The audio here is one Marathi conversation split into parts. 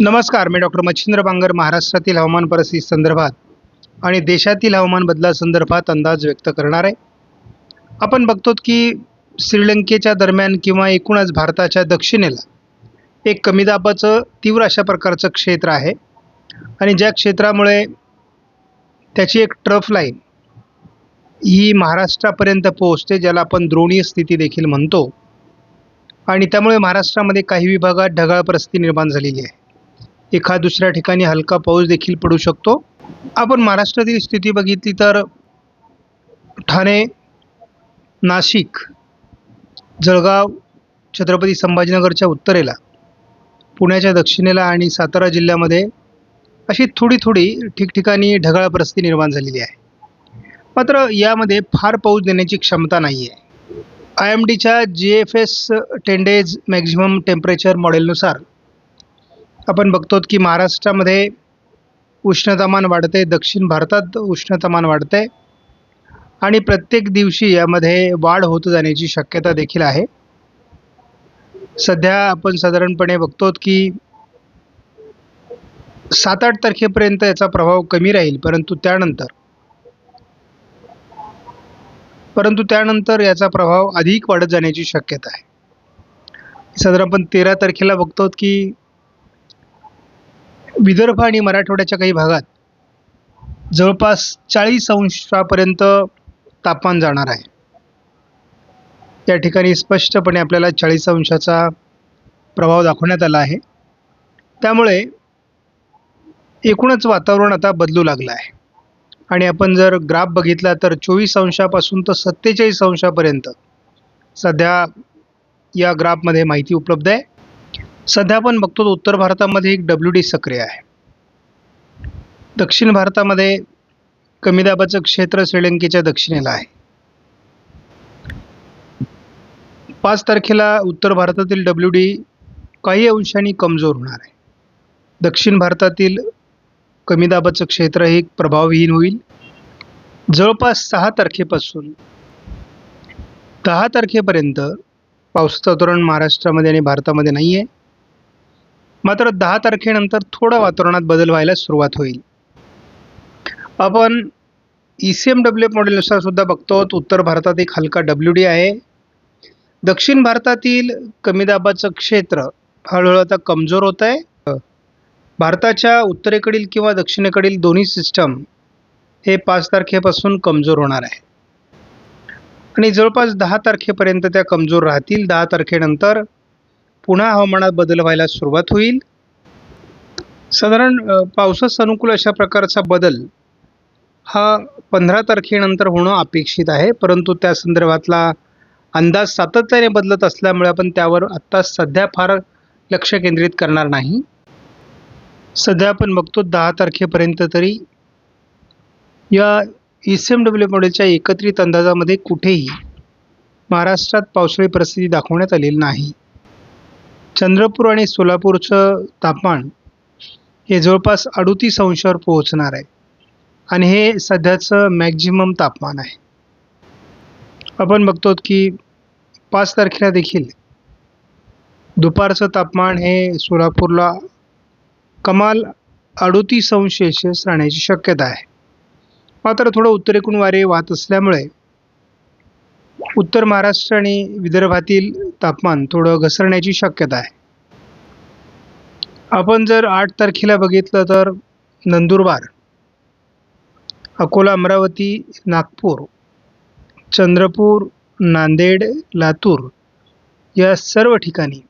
नमस्कार मी डॉक्टर मच्छिंद्र बांगर महाराष्ट्रातील हवामान परिस्थिती संदर्भात आणि देशातील हवामान बदलासंदर्भात अंदाज व्यक्त करणार आहे. आपण बघतो की श्रीलंकेच्या दरम्यान किंवा एकूणच भारताच्या दक्षिणेला एक कमी दाबाचं तीव्र अशा प्रकारचं क्षेत्र आहे. आणि ज्या क्षेत्रामुळे त्याची एक ट्रफ लाईन ही महाराष्ट्रापर्यंत पोहोचते ज्याला आपण द्रोणीय स्थिती देखील म्हणतो. आणि त्यामुळे महाराष्ट्रामध्ये काही विभागात ढगाळ परिस्थिती निर्माण झालेली आहे. एखाद दुसऱ्या ठिकाणी हलका पाऊस देखील पडू शकतो. आपण महाराष्ट्रातील स्थिती बघितली तर ठाणे नाशिक जळगाव छत्रपती संभाजीनगरच्या उत्तरेला पुण्याच्या दक्षिणेला आणि सातारा जिल्ह्यामध्ये अशी थोडी थोडी ठिकठिकाणी ढगाळ परिस्थिती निर्माण झालेली आहे. मात्र यामध्ये फार पाऊस देण्याची क्षमता नाही आहे आय एम डीच्या G F S ten days maximum temperature मॉडेलनुसार आपण बघतो की महाराष्ट्रामध्ये उष्णतामान वाढते दक्षिण भारतात उष्णतामान वाढते आणि प्रत्येक दिवशी यामध्ये वाढ होत जाण्याची शक्यता देखील आहे. सध्या आपण साधारणपणे बघतो की सात आठ तारखेपर्यंत याचा प्रभाव कमी राहील परंतु त्यानंतर. परंतु त्यानंतर याचा प्रभाव अधिक वाढत जाण्याची शक्यता आहे. साधारण आपण तेरा तारखेला बघतो की विदर्भ आणि मराठवाड्याच्या काही भागात जवळपास चाळीस अंशापर्यंत तापमान जाणार आहे. त्या ठिकाणी स्पष्टपणे आपल्याला चाळीस अंशाचा प्रभाव दाखवण्यात आला आहे. त्यामुळे एकूणच वातावरण आता बदलू लागलं आहे. आणि आपण जर ग्राफ बघितला तर चोवीस अंशापासून तर सत्तेचाळीस अंशापर्यंत सध्या या ग्राफमध्ये माहिती उपलब्ध आहे. सध्या आपण बघतो उत्तर भारतामध्ये एक डब्ल्यू डी सक्रिय आहे. दक्षिण भारतामध्ये कमी दाबाचं क्षेत्र श्रीलंकेच्या दक्षिणेला आहे. पाच तारखेला उत्तर भारतातील डब्ल्यू डी काही अंशांनी कमजोर होणार आहे. दक्षिण भारतातील कमी दाबाचं क्षेत्र हे प्रभावहीन होईल. जवळपास सहा तारखेपासून दहा तारखेपर्यंत पावसाचं धोरण महाराष्ट्रामध्ये आणि भारतामध्ये नाही आहे मात्र दहा तारखेनंतर थोडं वातावरणात बदल व्हायला सुरुवात होईल. आपण ई सी एम डब्ल्यू मॉडेलनुसार सुद्धा बघतो उत्तर भारतात एक हलका डब्ल्यू डी आहे. दक्षिण भारतातील कमी दाबाचं क्षेत्र हळूहळू आता कमजोर होत आहे. भारताच्या उत्तरेकडील किंवा दक्षिणेकडील दोन्ही सिस्टम हे पाच तारखेपासून कमजोर होणार आहे. आणि जवळपास दहा तारखेपर्यंत त्या कमजोर राहतील. दहा तारखेनंतर पुन्हा हवामानात बदल व्हायला सुरुवात होईल. साधारण पावसास अनुकूल अशा प्रकारचा बदल हा पंधरा तारखेनंतर होणं अपेक्षित आहे. परंतु त्या संदर्भातला अंदाज सातत्याने बदलत असल्यामुळे आपण त्यावर आत्ता सध्या फार लक्ष केंद्रित करणार नाही. सध्या आपण बघतो दहा तारखेपर्यंत तरी या ई सी एम डब्ल्यू मॉडेलच्या एकत्रित अंदाजामध्ये कुठेही महाराष्ट्रात पावसाळी परिस्थिती दाखवण्यात आलेली नाही. चंद्रपूर आणि सोलापूरचं तापमान हे जवळपास अडोतीस अंशावर पोहोचणार आहे. आणि हे सध्याचं मॅक्झिमम तापमान आहे. आपण बघतो की पाच तारखेला देखील दुपारचं तापमान हे सोलापूरला कमाल अडोतीस अंश सेल्शियस राहण्याची शक्यता आहे. मात्र थोडं उत्तरेकडून वारे वाहत असल्यामुळे उत्तर महाराष्ट्र आणि विदर्भातील तापमान थोडं घसरण्याची शक्यता आहे. आपण जर आठ तारखेला बघितलं तर नंदुरबार अकोला अमरावती नागपूर चंद्रपूर नांदेड लातूर या सर्व ठिकाणी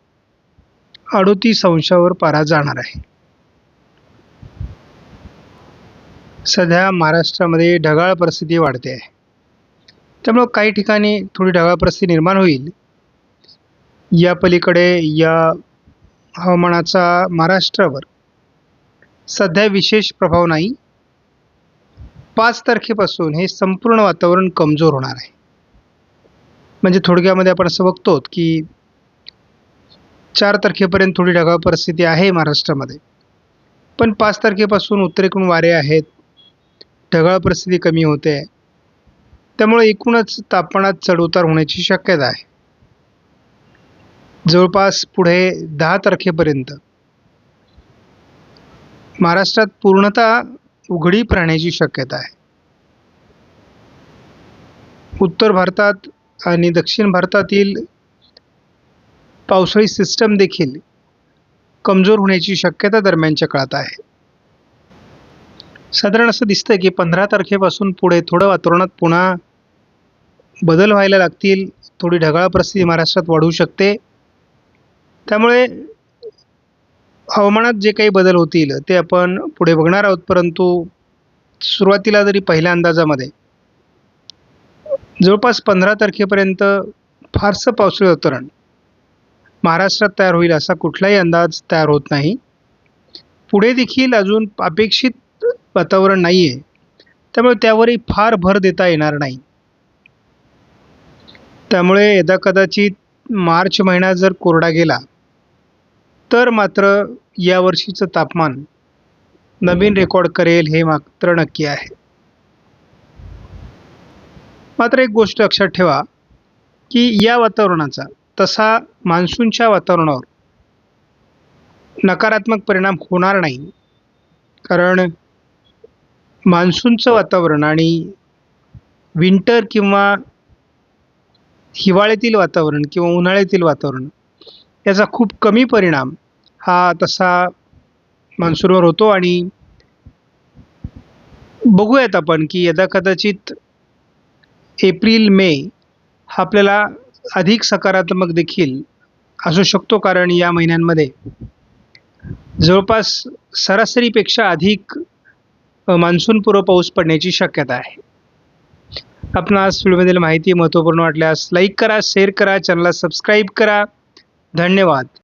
अडोतीस अंशावर पारा जाणार आहे. सध्या महाराष्ट्रामध्ये ढगाळ परिस्थिती वाढते आहे. त्यामुळं काही ठिकाणी थोडी ढगाळ परिस्थिती निर्माण होईल. या पलीकडे या हवामानाचा महाराष्ट्रावर सध्या विशेष प्रभाव नाही. पाच तारखेपासून हे संपूर्ण वातावरण कमजोर होणार आहे. म्हणजे थोडक्यामध्ये आपण असं बघतो की चार तारखेपर्यंत थोडी ढगाळ परिस्थिती आहे महाराष्ट्रामध्ये. पण पाच तारखेपासून उत्तरेकडून वारे आहेत. ढगाळ परिस्थिती कमी होते. त्यामुळे एकूणच तापमानात चढउतार होण्याची शक्यता आहे. जवळपास पुढे दहा तारखेपर्यंत. महाराष्ट्रात पूर्णतः उघडीप राहण्याची शक्यता आहे. उत्तर भारतात आणि दक्षिण भारतातील पावसाळी सिस्टम देखील कमजोर होण्याची शक्यता दरम्यानच्या काळात आहे. साधारण असं दिसतंय की पंधरा तारखेपासून पुढे थोडं वातावरणात पुन्हा बदल व्हायला लागतील थोडी ढगाळ परिस्थिती महाराष्ट्रात वाढू शकते. त्यामुळे हवामानात जे काही बदल होतील ते आपण पुढे बघणार आहोत. परंतु सुरुवातीला जरी पहिल्या अंदाजामध्ये जवळपास पंधरा तारखेपर्यंत फारसं पावसाळी वातावरण महाराष्ट्रात तयार होईल असा कुठलाही अंदाज तयार होत नाही. पुढे देखील अजून अपेक्षित वातावरण नाही आहे त्यामुळे त्यावरही फार भर देता येणार नाही. त्यामुळे यदा कदाचित मार्च महिना जर कोरडा गेला तर मात्र यावर्षीचं तापमान नवीन रेकॉर्ड करेल हे मात्र नक्की आहे. मात्र एक गोष्ट लक्षात ठेवा की या वातावरणाचा तसा मान्सूनच्या वातावरणावर नकारात्मक परिणाम होणार नाही. कारण मान्सूनचं वातावरण आणि विंटर किंवा हिवाळ्यातील वातावरण किंवा उन्हाळ्यातील वातावरण याचा खूप कमी परिणाम हा तसा मान्सूनवर होतो आणि बघूयात आपण की यदा कदाचित एप्रिल मे हा आपल्याला अधिक सकारात्मक देखील असू शकतो कारण या महिन्यांमध्ये जवळपास सरासरीपेक्षा अधिक मान्सूनपूर्व पाऊस पडण्याची शक्यता आहे. आपणास व्हिडिओमधील माहिती महत्त्वपूर्ण वाटल्यास लाईक करा शेअर करा चॅनलला सबस्क्राईब करा. धन्यवाद.